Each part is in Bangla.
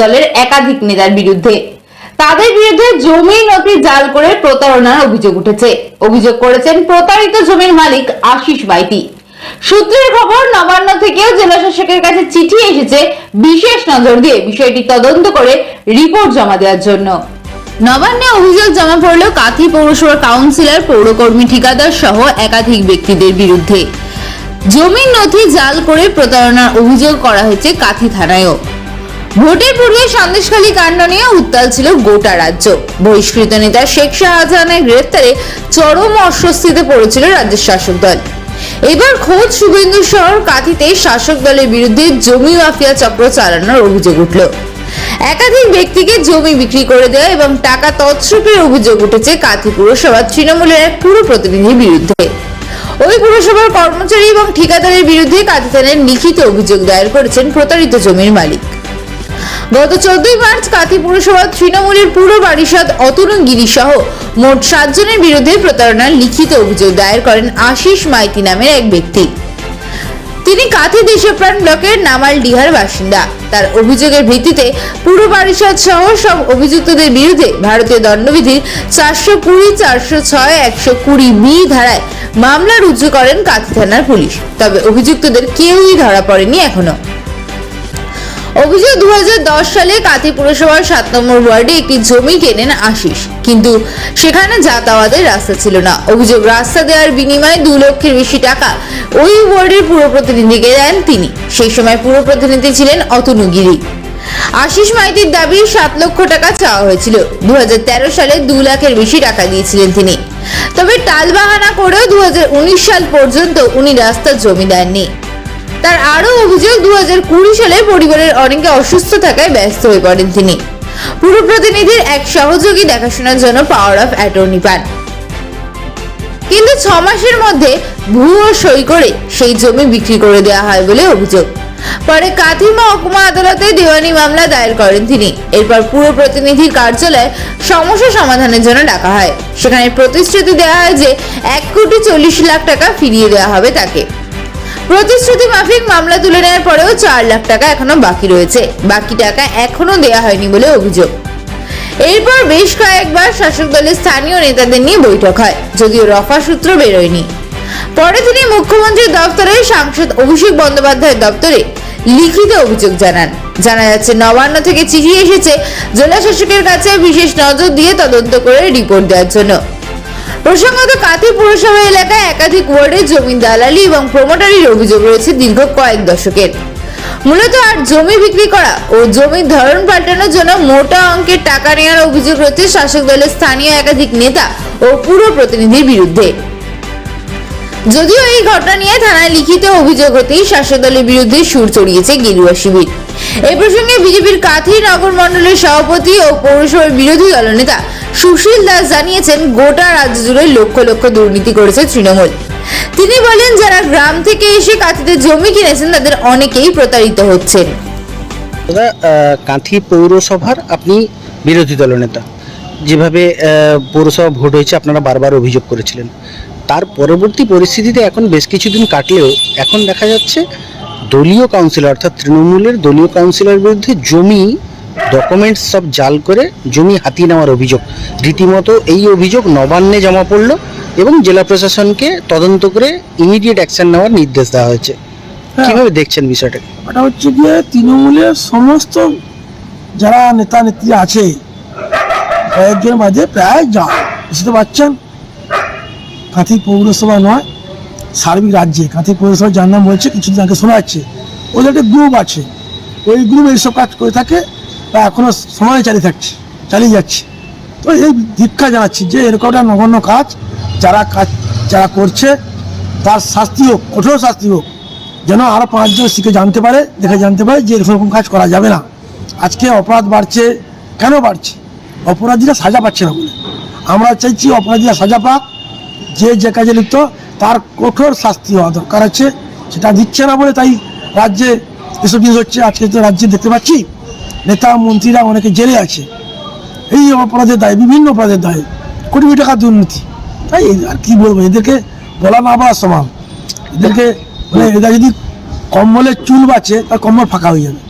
দলের একাধিক নেতার বিরুদ্ধে। তাদের বিরুদ্ধে জমি নথি জাল করে প্রতারণার অভিযোগ উঠেছে। অভিযোগ করেছেন প্রতারিত জমির মালিক আশিস বাইতি। সূত্রের খবর, নবান্ন থেকেও জেলা শাসকের কাছে চিঠি এসেছে বিশেষ নজর দিয়ে বিষয়টি তদন্ত করে রিপোর্ট জমা দেওয়ার জন্য। নবান্নে অভিযোগ জমা পড়ল কাথি পৌরসভার কাউন্সিলর, পৌরকর্মী, ঠিকাদার সহ একাধিক ব্যক্তিদের বিরুদ্ধে। জমির নথি জাল করে প্রতারণার অভিযোগ করা হয়েছে কাথি থানায়ও। ভোটের পূর্বে সন্দেশখালী কাণ্ড নিয়ে উত্তাল ছিল গোটা রাজ্য। বহিষ্কৃত নেতা শেখ শাহজাহানের গ্রেফতারে চরম অস্বস্তিতে পড়েছিল রাজ্যের শাসক দল। এবার খোদ শুভেন্দু শহর কাঁথিতে শাসক দলের বিরুদ্ধে জমি মাফিয়া চক্র চালানোর অভিযোগ উঠল। একাধিক ব্যক্তিকে জমি বিক্রি করে দেওয়া এবং টাকা তৎসুপের অভিযোগ উঠেছে কাঁথি পুরসভার তৃণমূলের এক পুরো প্রতিনিধির বিরুদ্ধে। ওই পুরসভার কর্মচারী এবং ঠিকাদারের বিরুদ্ধে কাঁথি থানায় লিখিত অভিযোগ দায়ের করেছেন প্রতারিত জমির মালিক। গত চোদ্দই মার্চ কাথি পুরসভার তৃণমূলের পুরো পরিষদ অতনু গিরি সহ মোট সাতজনের বিরুদ্ধে প্রতারণার লিখিত অভিযোগ দায়ের করেন আশিস মাইতি নামের এক ব্যক্তি। তিনি কাথি দেশপ্রাণ ব্লকের নামাল ডিহার বাসিন্দা। তার অভিযোগের ভিত্তিতে পুরো পরিষদ সহ সব অভিযুক্তদের বিরুদ্ধে ভারতীয় দণ্ডবিধির চারশো কুড়ি, চারশো ছয়, একশো কুড়ি বি ধারায় মামলা রুজু করেন কাথি থানার পুলিশ। তবে অভিযুক্তদের কেউই ধরা পড়েনি এখনও। অভিযোগ দু হাজার দশ সালে কাথি পুরসভার সাত নম্বর ওয়ার্ডে একটি জমি কেনেন আশিস। কিন্তু সেখানে যাতায়াতের রাস্তা ছিল না। অভিযোগ, রাস্তা দেওয়ার বিনিময়ে দু লক্ষের বেশি টাকা ওই ওয়ার্ডের পুরো প্রতিনিধিকে দেন তিনি। সেই সময় পুরো প্রতিনিধি ছিলেন অতনুগিরি আশিস মাইতির দাবি, সাত লক্ষ টাকা চাওয়া হয়েছিল। দুই হাজার তেরো সালে দু লাখের বেশি টাকা দিয়েছিলেন তিনি। তবে টালবাহানা করেও দুই হাজার উনিশ সাল পর্যন্ত উনি রাস্তার জমি দেননি। তার আরও অভিযোগ দু হাজার কুড়ি সালে পরিবারের অনেকে অসুস্থ থাকায় ব্যস্ত হয়ে পড়েন তিনি। পুরো প্রতিনিধির এক সহযোগী দেখাশোনার জন্য পাওয়ার অফ অ্যাটর্নি পান। কিন্তু ছ মাসের মধ্যে ভুয়ো সই করে সেই জমি বিক্রি করে দেওয়া হয় বলে অভিযোগ। পরে কাথি মহকুমা আদালতে দেওয়ানি মামলা দায়ের করেন তিনি। এরপর পুরো প্রতিনিধির কার্যালয়ে সমস্যা সমাধানের জন্য ডাকা হয়। সেখানে প্রতিশ্রুতি দেওয়া হয় যে এক কোটি চল্লিশ লাখ টাকা ফিরিয়ে দেওয়া হবে তাকে। প্রতিশ্রুতি মাফিক মামলা তুলে নেওয়ার পরেও চার লাখ টাকা এখনও বাকি রয়েছে। বাকি টাকা এখনও দেয়া হয়নি বলে অভিযোগ। এরপর বেশ কয়েকবার শাসক দলের স্থানীয় নেতাদের নিয়ে বৈঠক হয়, যদিও রফা সূত্র বেরোয়নি। পরে তিনি মুখ্যমন্ত্রীর দপ্তরে সাংসদ অভিষেক বন্দ্যোপাধ্যায়ের দপ্তরে লিখিত অভিযোগ জানান। জানা যাচ্ছে, নবান্ন থেকে চিঠি এসেছে, জেলা শাসকের কাছে বিশেষ নজর দিয়ে তদন্ত করে রিপোর্ট দেওয়ার জন্য। প্রসঙ্গত কাতি পুরসভা এলাকায় একাধিক ওয়ার্ডে জমি দালালি এবং প্রমোটারির অভিযোগ রয়েছে দীর্ঘ কয়েক দশকের। মূলত আর জমি বিক্রি করা ও জমির ধরন পাল্টানোর জন্য মোটা অঙ্কের টাকা নেওয়ার অভিযোগ রয়েছে শাসক দলের স্থানীয় একাধিক নেতা ও পুরো প্রতিনিধির বিরুদ্ধে। যদিও এই ঘটনা নিয়ে থানায় লিখিত অভিযোগ হতেই শাসক দলের বিরুদ্ধে সুর চড়িয়েছে গেরুয়া শিবির। এ প্রসঙ্গে বিজেপির কাঁথি নগর মণ্ডলের সভাপতি ও পৌরসভার বিরোধী দলনেতা সুশীল দাস জানিয়েছেন, গোটা রাজ্য জুড়ে লক্ষ লক্ষ দুর্নীতি করেছে তৃণমূল। তিনি বলেন, যারা গ্রাম থেকে এসে কাঁথিতে জমি কিনেছেন, তাদের অনেকেই প্রতারিত হচ্ছেন। দাদা কাঁথি পৌরসভার আপনি বিরোধী দলনেতা যেভাবে পৌরসভা ভোট হয়েছে, আপনারা বারবার অভিযোগ করেছিলেন। তার পরবর্তী পরিস্থিতিতে এখন বেশ কিছুদিন কাটলেও এখন দেখা যাচ্ছে দলীয় কাউন্সিলর অর্থাৎ তৃণমূলের দলীয় কাউন্সিলর বিরুদ্ধে জমি ডকুমেন্টস সব জাল করে জমি হাতিয়ে নেওয়ার অভিযোগ। রীতিমতো এই অভিযোগ নবান্নে জমা পড়ল এবং জেলা প্রশাসনকে তদন্ত করে ইমিডিয়েট অ্যাকশন নেওয়ার নির্দেশ দেওয়া হয়েছে। কীভাবে দেখছেন বিষয়টাকে ওটা হচ্ছে গিয়ে তৃণমূলের সমস্ত যারা নেতা নেত্রী আছে কয়েকজন বাদে প্রায় যা বুঝতে পারছেন? কাঁথি পৌরসভা নয়, সার্বিক রাজ্যে। কাঁথি পৌরসভা যার নাম বলছে, কিছুদিন আগে শোনা যাচ্ছে, ওদের একটা গ্রুপ আছে। ওই গ্রুপ এইসব কাজ করে থাকে বা এখনও সময় চালিয়ে থাকছে, চালিয়ে যাচ্ছে। তো এই দীক্ষা জানাচ্ছি যে এরকম একটা নগণ্য কাজ, যারা কাজ, যারা করছে, তার শাস্তি হোক, কঠোর শাস্তি হোক, যেন আরও পাঁচজন শিখে জানতে পারে, দেখে জানতে পারে যে এরকম কাজ করা যাবে না। আজকে অপরাধ বাড়ছে, কেন বাড়ছে? অপরাধীরা সাজা পাচ্ছে না বলে। আমরা চাইছি অপরাধীরা সাজা পাক যে যে কাজে লিপ্ত, তার কঠোর শাস্তি হওয়া দরকার আছে, সেটা দিচ্ছে না বলে তাই রাজ্যে এসব জিনিস হচ্ছে, আজকে তো রাজ্যে দেখতে পাচ্ছি, নেতা, মন্ত্রীরা অনেকে জেলে আছে। এই অপরাধের দায়, বিভিন্ন অপরাধের দায়, কোটি কোটি টাকা দুর্নীতি। তাই আর কি বলব, এদেরকে বলা না বলার সমান। এদেরকে মানে এরা যদি কম্বলের চুল বাঁচে, তার কম্বল ফাঁকা হয়ে যাবে।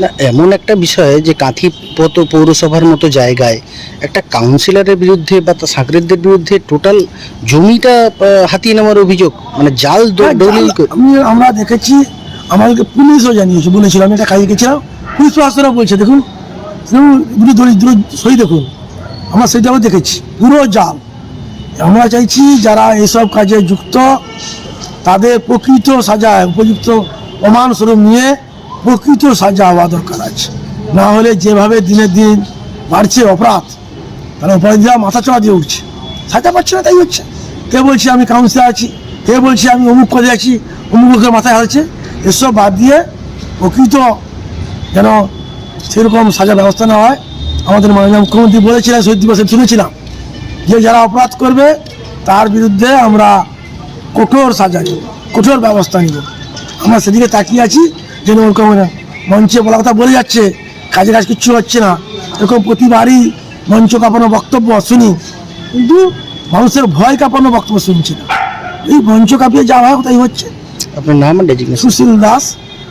না এমন একটা বিষয় যে কাঁথি পত- পৌরসভার মতো জায়গায় একটা কাউন্সিলরের বিরুদ্ধে বা তার সাকরেদদের বিরুদ্ধে টোটাল জমিটা হাতিয়ে নেওয়ার অভিযোগ মানে জাল হ্যাঁ, দলিল আমি আমরা দেখেছি আমাদেরকে পুলিশও জানিয়েছে বলেছিল আমি একটা কাজে গেছিলাম পুলিশ প্রশাসনও বলছে দেখুন দুটো সই দেখুন আমরা সেটাও দেখেছি পুরো জাল। আমরা চাইছি যারা এসব কাজে যুক্ত তাদের প্রকৃত সাজা উপযুক্ত প্রমাণস্বরূপ নিয়ে প্রকৃত সাজা হওয়া দরকার আছে। না হলে যেভাবে দিনের দিন বাড়ছে অপরাধ, তাহলে অপরাধীরা মাথা চড়া দিয়ে উঠছে। সাজা পাচ্ছে না, তাই হচ্ছে। কে বলছে আমি কাউন্সিলার আছি? কে বলছে আমি অমুক পদে আছি? অমুক লোকের মাথায় হালছে এসব বাদ দিয়ে প্রকৃত যেন সেরকম সাজা ব্যবস্থা না হয়। আমাদের মাননীয় মুখ্যমন্ত্রী বলেছিলেন, শহীদ দিবসে শুনেছিলাম। যে যারা অপরাধ করবে, তার বিরুদ্ধে আমরা কঠোর সাজা নিব, কঠোর ব্যবস্থা নিব। আমরা সেদিকে তাকিয়ে আছি। যেন ওরকম মঞ্চে বলা কথা বলে যাচ্ছে কাজে কাজ কিচ্ছু হচ্ছে না। এরকম প্রতিবারই মঞ্চ কাঁপানো বক্তব্য শুনি কিন্তু মানুষের ভয় কাঁপানো বক্তব্য শুনছি না। এই মঞ্চ কাঁপিয়ে যা হয় তাই হচ্ছে। আপনার নাম আর সুশীল দাস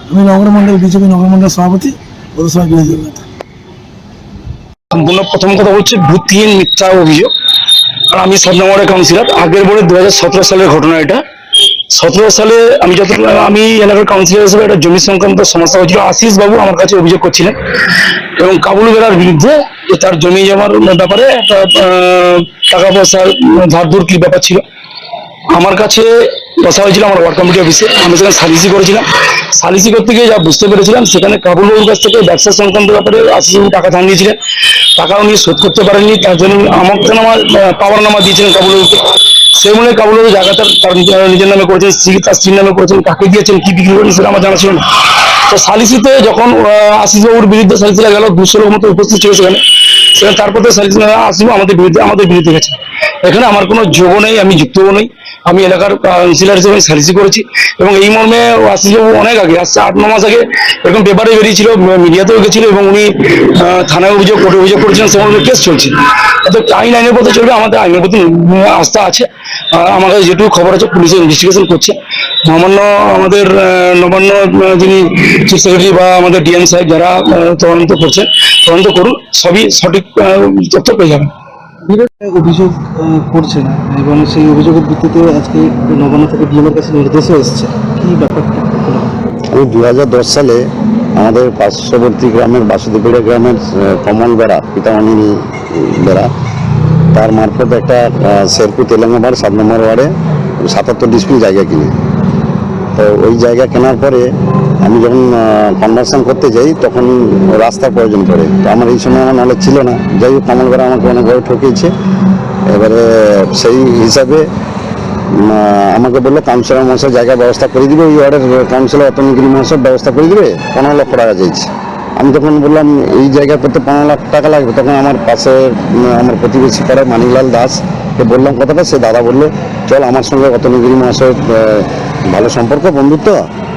আমি নগরমন্ডল বিজেপি নগরমন্ডল সভাপতি পৌরসভা বিরোধী দল নেতা। সম্পূর্ণ প্রথম কথা হচ্ছে ভিত্তিহীন মিথ্যা অভিযোগ। আর আমি সাত নম্বরের কাউন্সিলর আগের বলে দু হাজার সতেরো সালের ঘটনা এটা। সতেরো সালে আমি যত আমি এলাকার কাউন্সিলর হিসেবে একটা জমি সংক্রান্ত সমস্যা হয়েছিল, আশিস বাবু আমার কাছে অভিযোগ করছিলেন। এবং কাবুল বেড়ার বিরুদ্ধে যে তার জমি জমার ব্যাপারে একটা টাকা পয়সার ধার ধুর কি ব্যাপার ছিল, আমার কাছে বসা হয়েছিল আমার ওয়ার্ড কমিটি অফিসে। আমি সেখানে সালিসি করেছিলাম। সালিসি করতে গিয়ে যা বুঝতে পেরেছিলাম, সেখানে কাবুল বাবুর কাছ থেকে ব্যবসা সংক্রান্ত ব্যাপারে আশি টাকা ধার নিয়েছিলেন। টাকা উনি শোধ করতে পারেননি, তার জন্য আমাকে নামা পাওয়ার নামা দিয়েছিলেন কাবুল বাবুকে। সেই মনে কাবুল বাবু জায়গাটা তার নিজের- নামে করেছেন তার স্ত্রীর নামে করেছেন কাকে দিয়েছেন কি বিক্রি করেন সেটা আমার জানা ছিল না। তো সালিসিতে যখন আহ, আশিস বাবুর বিরুদ্ধে সালিসিরা গেল দুশোর মতো উপস্থিত ছিল সেখানে। সেখানে তারপরে সালিসি আসিস আমাদের বিরুদ্ধে আমাদের বিরুদ্ধে গেছে। এখানে আমার কোনো যোগ নেই, আমি যুক্তও নেই। আমি এলাকার কাউন্সিলর হিসেবে সার্ভিসি করেছি এবং এই মর্মে আশিসবাবু অনেক আগে আসছে আট, ন মাস আগে এরকম পেপারে বেরিয়েছিল মিডিয়াতেও গেছিল এবং উনি থানায় অভিযোগ, কোর্টে অভিযোগ করেছিলেন, সে মর্মে কেস চলছে। অর্থাৎ আইন আইনের পথে চলবে, আমাদের আইনের প্রতি আস্থা আছে। আমার কাছে যেটুকু খবর আছে, পুলিশে ইনভেস্টিগেশন করছে। মহামান্য আমাদের নবান্ন যিনি চিফ সেক্রেটারি বা আমাদের ডিএম সাহেব যারা তদন্ত করছেন, তদন্ত করুন, সবই সঠিক তথ্য পেয়ে যাবেন। অভিযোগ করছেন এবং সেই অভিযোগের ভিত্তিতে আজকে নবান্ন থেকে ডিএমের কাছে নির্দেশও এসেছে। কি ব্যাপারটা? আমি দু সালে আমাদের পার্শ্ববর্তী গ্রামের বাসুদেবপুরা গ্রামের কমল বেড়া পিতা অনিল বেড়া, তার মারফত একটা শেরপুর তেলেঙ্গাবার সাত নম্বর ওয়ার্ডে সাতাত্তর ডিসপ্লে জায়গা কিনে। তো ওই জায়গা কেনার পরে আমি যখন কনভার্সন করতে যাই, তখন রাস্তার প্রয়োজন পড়ে। তো আমার এই সময় আমার নলেজ ছিল না। যাই হোক কমল বেড়া আমাকে অনেকভাবে ঠকিয়েছে। এবারে সেই হিসাবে আমাকে বলল, কাউন্সিলর মহাশয় জায়গার ব্যবস্থা করে দিবে ওই ওয়ার্ডের কাউন্সিলর অতনগিরি মহাশয় ব্যবস্থা করে দিবে, পনেরো লক্ষ টাকা চাইছে। আমি তখন বললাম, এই জায়গা করতে পনেরো লাখ টাকা লাগবে। তখন আমার পাশে আমার প্রতিবেশী পাড়ায় মানিকলাল দাসকে বললাম কথাটা, সে দাদা বলল, চল আমার সঙ্গে অতনগিরি মহাশয় ভালো সম্পর্ক, বন্ধুত্ব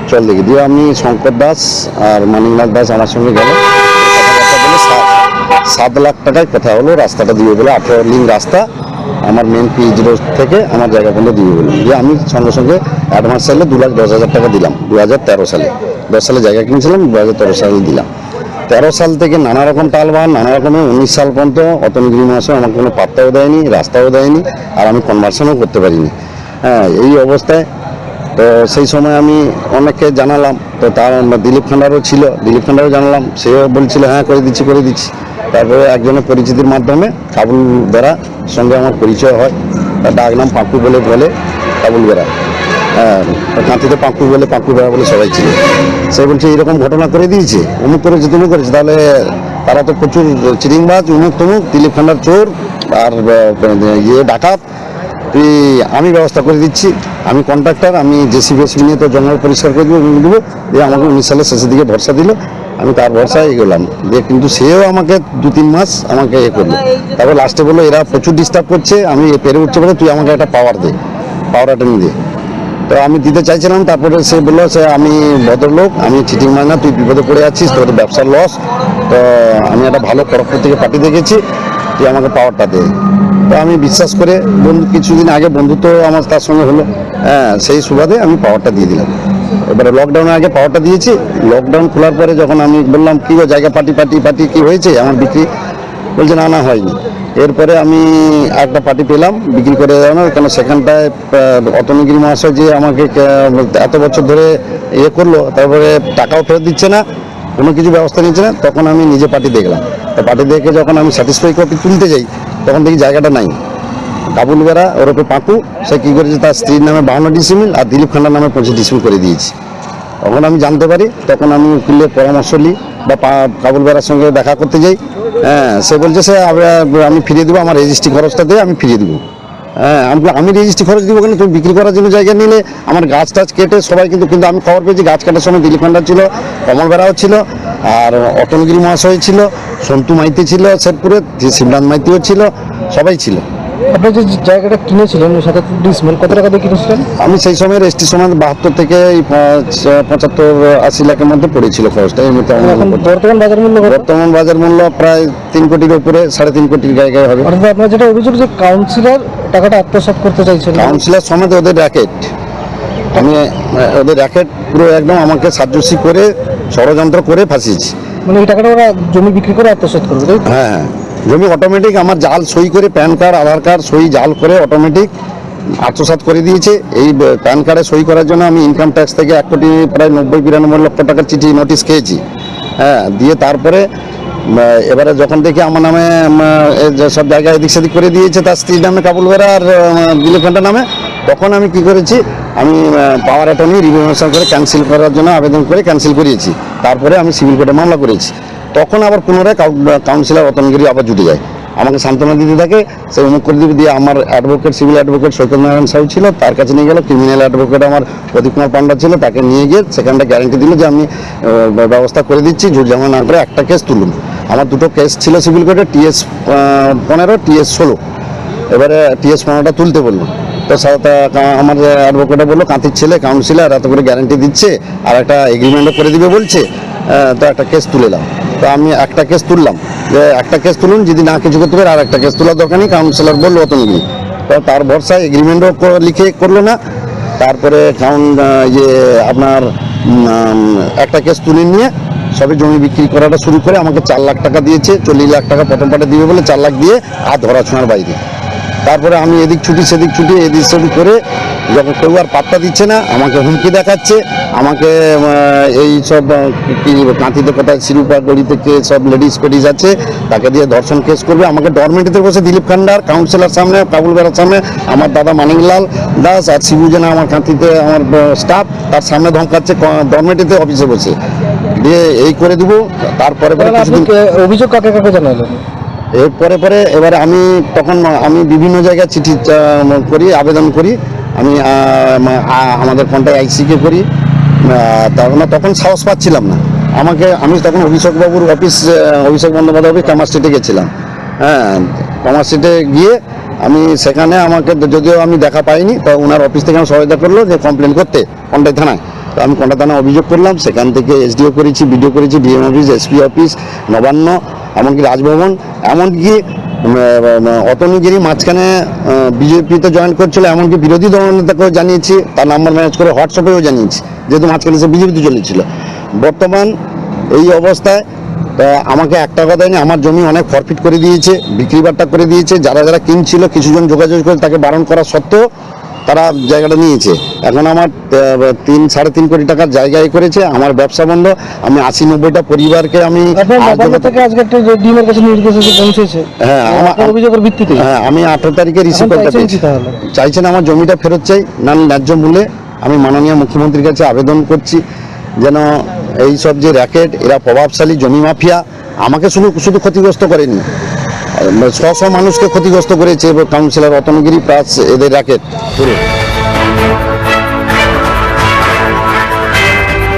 চল দেখি। দিয়ে আমি শঙ্কর দাস আর মানিকলাল দাস আমার সঙ্গে গেল। সাত- লাখ টাকায় কথা হলো, রাস্তাটা দিয়ে বলে আঠেরো লিং রাস্তা। আমার মেন পিএইচ রোড থেকে আমার জায়গা পর্যন্ত দিয়ে বলে দিয়ে আমি সঙ্গে সঙ্গে অ্যাডভান্স সালে দু লাখ দশ হাজার টাকা দিলাম দু হাজার তেরো সালে। দশ সালে জায়গা কিনেছিলাম দু হাজার তেরো সালে দিলাম। তেরো সাল থেকে নানা রকম টালবান নানা রকমের উনিশ সাল পর্যন্ত অতনগিরি মহাশয় আমাকে কোনো পাত্তাও দেয়নি, রাস্তাও দেয়নি, আর আমি কনভার্সনও করতে পারিনি। হ্যাঁ এই অবস্থায় তো সেই সময় আমি অনেককে জানালাম, তো তার দিলীপ খান্ডারও ছিল, দিলীপ খান্ডারও জানালাম, সেও বলছিল হ্যাঁ করে দিচ্ছি করে দিচ্ছি। তারপরে একজনের পরিচিতির মাধ্যমে কাবুল বেড়া সঙ্গে আমার পরিচয় হয়, তার ডাক নাম পাঁকু বলে বলে কাবুল বেড়া। হ্যাঁ কাঁথিতে পাঁকু বলে পাঁকু বেড়া বলে সবাই ছিল সে বলছে এরকম ঘটনা করে দিয়েছে, অমুক করেছে তুমি করেছে, তাহলে তারা তো প্রচুর চিরিংবাজ উমুক তুমুক, দিলীপ খান্ডার চোর, আর ইয়ে ডাকাত আমি ব্যবস্থা করে দিচ্ছি। আমি কন্ট্রাক্টর আমি জেসি বেসি নিয়ে তো জঙ্গল পরিষ্কার করে দেবো দেবো। আমাকে উনিশ সালের শেষের দিকে ভরসা দিল। আমি তার ভরসায় এগোলাম। দিয়ে কিন্তু সেও আমাকে দু তিন মাস আমাকে এ করল। তারপর লাস্টে বলল, এরা প্রচুর ডিস্টার্ব করছে। আমি পেরে উঠছে বলে তুই আমাকে একটা পাওয়ার দে পাওয়ার অ্যাটেন্ড দে। তো আমি দিতে চাইছিলাম, তারপরে সে বলল, সে আমি ভদ্রলোক, আমি চিটিং মাই না তুই বিপদে পড়ে আছিস, তোর ব্যবসার লস তো আমি একটা ভালো খড়গপুর থেকে পাঠিয়ে দেখেছি। তুই আমাকে পাওয়ারটা দে। আমি বিশ্বাস করে বন্ধু, কিছুদিন আগে বন্ধুত্ব আমার তার সঙ্গে হলো। হ্যাঁ সেই সুবাদে আমি পাওয়ারটা দিয়ে দিলাম। এবারে লকডাউনের আগে পাওয়ারটা দিয়েছি। লকডাউন খোলার পরে যখন আমি বললাম, কি জায়গা পার্টি পার্টি পার্টি, কি হয়েছে? আমার বিক্রি? বলছে, না না, হয়নি। এরপরে আমি একটা পার্টি পেলাম, বিক্রি করে দেওয়া না কেন সেখানটায় অতনগিরি মহাশয় যে আমাকে এত বছর ধরে ইয়ে করল, তারপরে টাকাও ফেরত দিচ্ছে না, কোনো কিছু ব্যবস্থা নিচ্ছে না, তখন আমি নিজে পার্টি দেখলাম। তো পার্টি দেখে যখন আমি স্যাটিসফাই কপি তুলতে যাই তখন দেখি জায়গাটা নাই। কাবুল বেড়া, ওরফে পাঁকু সে কী করেছে, তার স্ত্রীর নামে বাহান্ন ডিসিমিল আর দিলীপ খান্ডার নামে পঁচিশ ডিসিমিল করে দিয়েছি। তখন আমি জানতে পারি, তখন আমি উকিলের পরামর্শ নিই বা কাবুল বেড়ার সঙ্গে দেখা করতে যাই। হ্যাঁ সে বলছে, সে আমি ফিরিয়ে দেবো, আমার রেজিস্ট্রি খরচটা দিয়ে আমি ফিরিয়ে দেবো। হ্যাঁ আমি রেজিস্ট্রি খরচ দিব কিন্তু তুমি বিক্রি করার জন্য জায়গা নিলে। আমার গাছ টাছ কেটে সবাই কিন্তু কিন্তু আমি খবর পেয়েছি, গাছ কাটার সময় দিলীপ ভান্ডার ছিল, কমল বেড়াও ছিল, আর অটলগিরি মহাশয় ছিল, সন্তু মাইতি ছিল, শেরপুরে শিবনাথ মাইতিও ছিল, সবাই ছিল। আপনি যে জায়গাটা কিনেছিলেন সাতাত্তর ডিসমেল কত টাকা দিয়ে কিনেছিলেন? আমি সেই সময় রেজিস্ট্রি সময় বাহাত্তর থেকে পঁচাত্তর আশি লাখের মধ্যে পড়েছিল খরচটা এই মুহূর্তে বর্তমান বাজার মূল্য বর্তমান বাজার মূল্য প্রায় তিন কোটির উপরে সাড়ে তিন কোটির জায়গায় হবে। অর্থাৎ আপনার যেটা অভিযোগ যে কাউন্সিলর টাকাটা আত্মসাৎ করতে চাইছেন কাউন্সিলর সমেত ওদের র্যাকেট আমি ওদের র্যাকেট পুরো একদম আমাকে সাহায্যসী করে ষড়যন্ত্র করে ফাঁসিয়েছি। মানে এই টাকাটা ওরা জমি বিক্রি করে আত্মসাৎ করবে? হ্যাঁ হ্যাঁ। জমি অটোমেটিক আমার জাল সই করে প্যান কার্ড, আধার কার্ড সই জাল করে অটোমেটিক আত্মসাৎ করে দিয়েছে। এই প্যান কার্ডে সই করার জন্য আমি ইনকাম ট্যাক্স থেকে এক কোটি প্রায় নব্বই, বিরানব্বই লক্ষ টাকার চিঠি নোটিশ খেয়েছি। হ্যাঁ দিয়ে তারপরে এবারে যখন দেখি আমার নামে সব জায়গায় এদিক সেদিক করে দিয়েছে, তার স্ত্রীর নামে কাবুল বেড়া আর ঘণ্টার নামে, তখন আমি কি করেছি, আমি পাওয়ার অ্যাটর্নি রিভিউশন করে ক্যান্সেল করার জন্য আবেদন করে ক্যান্সেল করিয়েছি। তারপরে আমি সিভিল কোর্টে মামলা করেছি। তখন আবার পুনরায় কাউন্সিলর রতনগিরি আবার জুটে যায়। আমাকে সান্ত্বনা দিতে থাকে, সে অমুক করে দিবে। দিয়ে আমার advocate civil advocate Saikat Narayan Sahu ছিল, তার কাছে নিয়ে গেল। ক্রিমিনাল অ্যাডভোকেট আমার প্রদীপ কুমার পান্ডা ছিল, তাকে নিয়ে গিয়ে সেখানটা গ্যারান্টি দিল যে আমি ব্যবস্থা করে দিচ্ছি জামা না করে একটা কেস তুলুন। আমার দুটো কেস ছিল সিভিল কোর্টে টিএস পনেরো, টিএস ষোলো। এবারে টিএস পনেরোটা তুলতে বলল। তো আমার অ্যাডভোকেটে বলল কাঁতির ছেলে কাউন্সিলর এত করে গ্যারান্টি দিচ্ছে, আর একটা এগ্রিমেন্টও করে দিবে বলছে তো একটা কেস তুলে দাও। তো আমি একটা কেস তুললাম। যে একটা কেস তুলুন, যদি না কিছু করতে পারে আর একটা কেস তোলার দরকার নেই কাউন্সিলর বলল অতনগিরি তো তার ভরসায় এগ্রিমেন্টও লিখে করল না। তারপরে কাউন ইয়ে আপনার একটা কেস তুলে নিয়ে সবে জমি বিক্রি করাটা শুরু করে আমাকে চার লাখ টাকা দিয়েছে, চল্লিশ লাখ টাকা প্রথম পাটে দিবে বলে চার লাখ দিয়ে আর ধরা ছোঁয়ার বাইরে। তারপরে আমি এদিক ছুটি সেদিক ছুটি, এদিক সেদিক করে যখন কেউ আর পাত্তা দিচ্ছে না আমাকে হুমকি দেখাচ্ছে আমাকে এই সব কি কাঁথিতে কোথায় শিরুপা গড়ি থেকে সব লেডিস ফেডিস আছে তাকে দিয়ে ধর্ষণ কেস করবে। আমাকে ডরমেটিতে বসে দিলীপ খান্ডার কাউন্সিলর সামনে কাবুল বেড়ার সামনে আমার দাদা মানিকলাল দাস আর শিবু জেনা আমার কাঁথিতে আমার স্টাফ তার সামনে ধমকাচ্ছে ডরমেটিতে অফিসে বসে। দিয়ে এই করে দেবো তারপরে কে- অভিযোগ কাকে কাকে জানালেন? এর পরে পরে এবারে আমি তখন আমি বিভিন্ন জায়গায় চিঠি করি আবেদন করি। আমি আমাদের কন্টাক্ট আইসিকে করি। মানে তখন সাহস পাচ্ছিলাম না। আমাকে, আমি তখন অভিষেক বাবুর office Abhishek Bandyopadhyay office commerce স্ট্রিটে গেছিলাম। হ্যাঁ কমার্স স্ট্রিটে গিয়ে আমি সেখানে আমাকে, যদিও আমি দেখা পাইনি, তো ওনার অফিস থেকে আমার সহায়তা করল যে কমপ্লেন করতে কন্টাই থানায়। তো আমি কন্টাই থানায় অভিযোগ করলাম, সেখান থেকে এসডিও করেছি বিডিও করেছি DM office SP office Nabanna, এমনকি রাজভবন, এমনকি অতনুগিরি মাঝখানে বিজেপিতে জয়েন করছিল, এমনকি বিরোধী দলনেতাকেও জানিয়েছি, তার নাম্বার ম্যানেজ করে হোয়াটসঅ্যাপেও জানিয়েছি যেহেতু মাঝখানে সে বিজেপিতে চলেছিল। বর্তমান এই অবস্থায় আমাকে একটা কথাই নেই আমার জমি অনেক ফরফিট করে দিয়েছে, বিক্রি বাট্টা করে দিয়েছে, যারা যারা কিনছিল, কিছুজন যোগাযোগ করে তাকে বারণ করা সত্ত্বেও তারা জায়গাটা নিয়েছে। এখন আমার তিন সাড়ে তিন কোটি টাকার জায়গায় করেছে আমার ব্যবসা বন্ধ আমি আশি নব্বইটা পরিবারকে আমি হ্যাঁ, আমার- অভিযোগের ভিত্তিতে। হ্যাঁ আমি আঠারো তারিখে রিসিভ করতে চাইছেন আমার জমিটা ফেরত চাই না ন্যায্য মূল্যে আমি মাননীয় মুখ্যমন্ত্রীর কাছে আবেদন করছি যেন এই সব যে র্যাকেট এরা প্রভাবশালী জমি মাফিয়া আমাকে শুধু শুধু ক্ষতিগ্রস্ত করেনি শ শ মানুষকে ক্ষতিগ্রস্ত করেছে এবং কাউন্সিলর রতনগিরি প্রাস এদের র্যাকেট পুরো।